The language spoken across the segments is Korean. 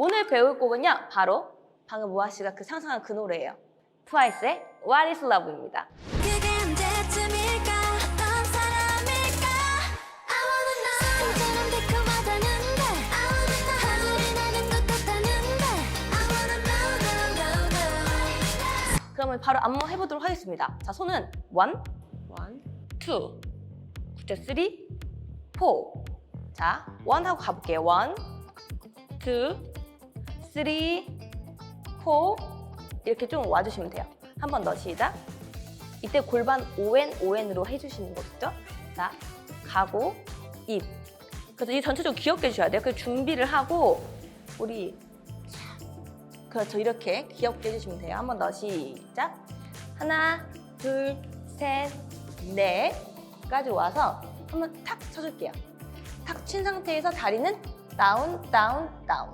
오늘 배울 곡은요, 바로 방금 모아 씨가 그 상상한 그 노래예요. 트와이스의 What is Love입니다. 그러면 바로 안무 해보도록 하겠습니다. 자, 손은 one, 원, two, 자, three, four. 자, one 하고 가볼게요. one, three, four. 이렇게 좀 와주시면 돼요. 한 번 더 시작. 이때 골반 ON, ON으로 해주시는 거겠죠? 자, 가고, 입. 그래서 이 전체적으로 귀엽게 해주셔야 돼요. 그 준비를 하고, 우리 그렇죠. 이렇게 귀엽게 해주시면 돼요. 한 번 더 시작. 하나, 둘, 셋, 넷까지 와서 한번 탁 쳐줄게요. 탁 친 상태에서 다리는 다운, 다운, 다운.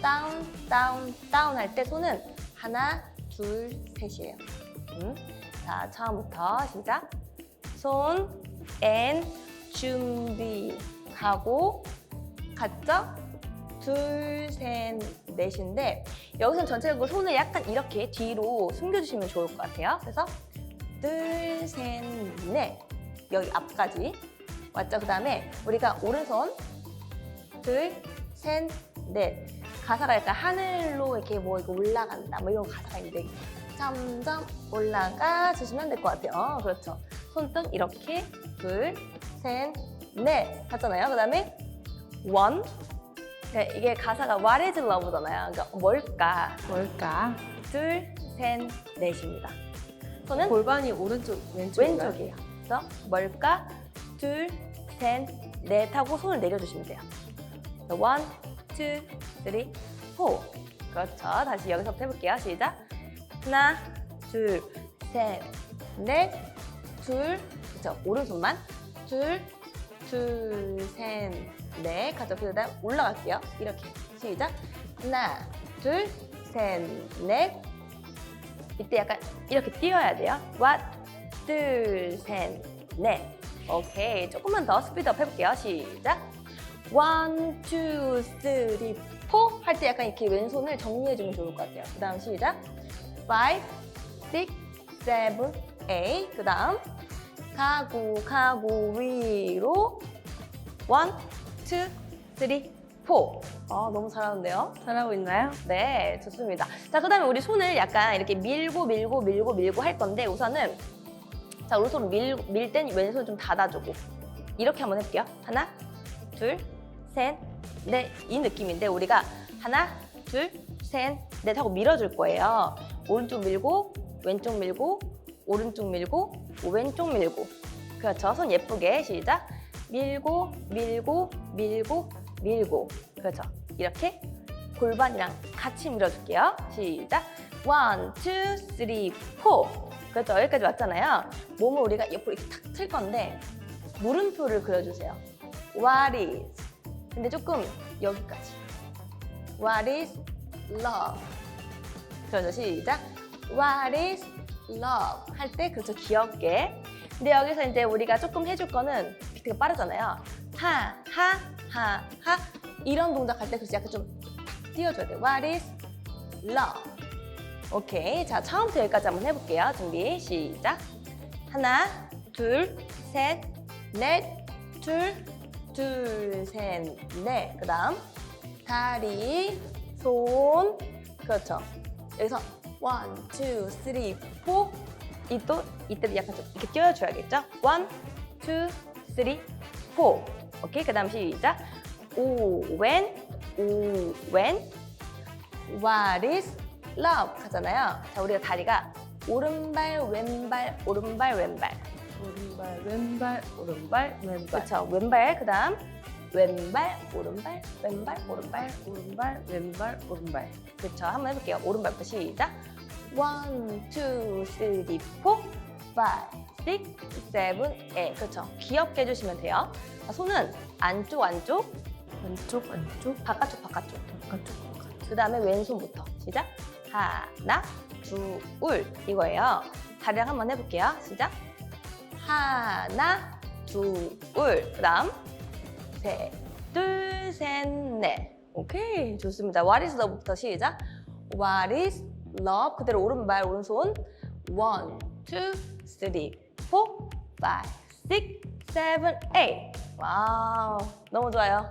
다운, 다운, 다운 할 때 손은 하나, 둘, 셋이에요. 음. 자, 처음부터 시작. 손, 앤, 준비, 가고, 갔죠? 둘, 셋, 넷인데 여기서 전체적으로 손을 약간 이렇게 뒤로 숨겨주시면 좋을 것 같아요. 그래서 둘, 셋, 넷 여기 앞까지 왔죠? 그 다음에 우리가 오른손 둘, 셋, 넷 가사가 약간 하늘로 이렇게 뭐 이거 올라간다 뭐 이런 가사가 있는데 점점 올라가 주시면 될 것 같아요. 어, 그렇죠. 손등 이렇게 둘, 셋, 넷 하잖아요. 그 다음에 원 네, 이게 가사가 What is love잖아요. 그러니까 뭘까? 뭘까? 둘, 셋, 넷입니다. 손은 골반이 오른쪽, 왼쪽인가요? 왼쪽이에요. 그래서 뭘까? 둘, 셋, 넷 하고 손을 내려주시면 돼요. 원, 투, 쓰리, 포. 그렇죠. 다시 여기서부터 해볼게요. 시작. 하나, 둘, 셋, 넷, 둘, 그렇죠. 오른손만. 둘, 둘, 셋, 넷. 가죠. 그 다음 올라갈게요. 이렇게. 시작. 하나, 둘, 셋, 넷. 이때 약간 이렇게 뛰어야 돼요. 왓, 둘, 셋, 넷. 오케이. 조금만 더 스피드업 해볼게요. 시작. 원, 투, 쓰리, 포. 할 때 약간 이렇게 왼손을 정리해주면 좋을 것 같아요. 그 다음 시작. five, six, seven, eight. 그 다음 가고 가고 위로 one, two, three, four. 아, 너무 잘하는데요? 잘하고 있나요? 네, 좋습니다. 자, 그 다음에 우리 손을 약간 이렇게 밀고 밀고 밀고 밀고 할 건데 우선은 자, 오른손 밀, 밀 땐 왼손 좀 닫아주고 이렇게 한번 해볼게요. 하나, 둘, 셋, 넷. 이 느낌인데 우리가 하나, 둘, 셋, 넷 하고 밀어줄 거예요. 오른쪽 밀고 왼쪽 밀고 오른쪽 밀고 왼쪽 밀고 그렇죠. 손 예쁘게 시작. 밀고 밀고 밀고 밀고 그렇죠. 이렇게 골반이랑 같이 밀어줄게요. 시작. 원, 투, 쓰리, 포. 그렇죠. 여기까지 왔잖아요. 몸을 우리가 옆으로 이렇게 탁 틀 건데 물음표를 그려주세요. What is? 근데 조금 여기까지. What is love? 그렇죠. 시작. What is love? 할 때 그렇죠. 귀엽게. 근데 여기서 이제 우리가 조금 해줄 거는 비트가 빠르잖아요. 하, 하, 하, 하. 이런 동작 할 때 그래서 약간 좀 띄워줘야 돼요. What is love? 오케이. 자, 처음부터 여기까지 한번 해볼게요. 준비, 시작. 하나, 둘, 셋, 넷, 둘, 둘, 셋, 넷. 그 다음, 다리, 손. 그렇죠. 여기서 원, 투, 쓰리, 포. 이 또, 이때 약간 좀 이렇게 띄워줘야겠죠? 원, 투, 쓰리, 포. 오케이. 그 다음 시작. 오, 웬, 오, 웬. What is love? 하잖아요. 자, 우리가 다리가 오른발, 왼발, 오른발, 왼발. 오른발, 왼발, 오른발, 왼발. 그렇죠. 왼발, 그 다음 왼발, 오른발, 왼발, 오른발. 오른발, 왼발, 오른발. 그렇죠. 한번 해볼게요. 오른발부터 시작. 원, 투, 쓰리, 포, 파이, 식, 세븐, 에. 그렇죠. 귀엽게 해주시면 돼요. 자, 손은 안쪽, 안쪽, 왼쪽, 왼쪽, 바깥쪽, 바깥쪽. 바깥쪽, 바깥쪽. 그 다음에 왼손부터 시작. 하나, 둘, 이거예요. 다리랑 한번 해볼게요. 시작. 하나, 둘, 그 다음 셋, 둘, 셋, 넷. 오케이, 좋습니다. What is love부터 시작. What is love? 그대로 오른발, 오른손. One, two, three, four, five, six, seven, eight. 와우, 너무 좋아요.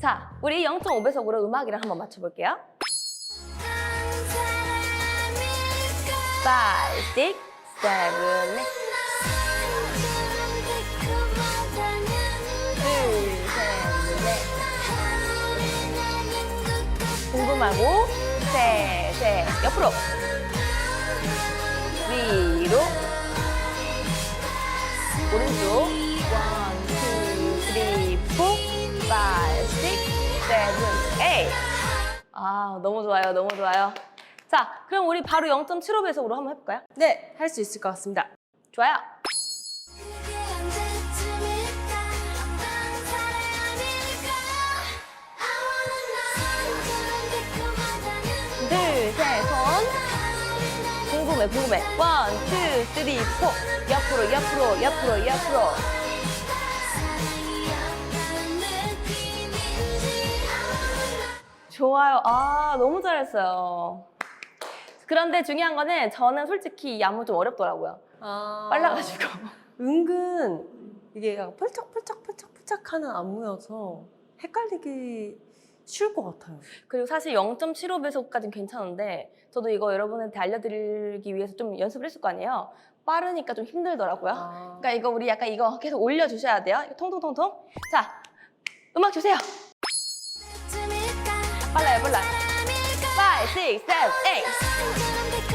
자, 우리 0.5배속으로 음악이랑 한번 맞춰볼게요. Five, six, seven, eight. 셋, 셋. 옆으로. 위로. 오른쪽. One, two, three, four, five, six, seven, eight. 아, 너무 좋아요. 너무 좋아요. 자, 그럼 우리 바로 0.75배속으로 한번 해볼까요? 네, 할 수 있을 것 같습니다. 좋아요. 궁금해, 궁금해. 원, 투, 쓰리, 포. 옆으로, 옆으로, 옆으로, 옆으로. 좋아요. 아, 너무 잘했어요. 그런데 중요한 거는 저는 솔직히 이 안무 좀 어렵더라고요. 아... 빨라가지고. 은근 이게 약간 펄쩍펄쩍펄쩍펄쩍 하는 안무여서 헷갈리기 쉬울 것 같아요. 그리고 사실 0.75배속까지는 괜찮은데 저도 이거 여러분한테 알려드리기 위해서 좀 연습을 했을 거 아니에요. 빠르니까 좀 힘들더라고요. 아... 그러니까 이거 우리 약간 이거 계속 올려주셔야 돼요. 이거 통통통통. 자, 음악 주세요. 빨라요, 빨라요. 사람일까 5, 6, 7, 8.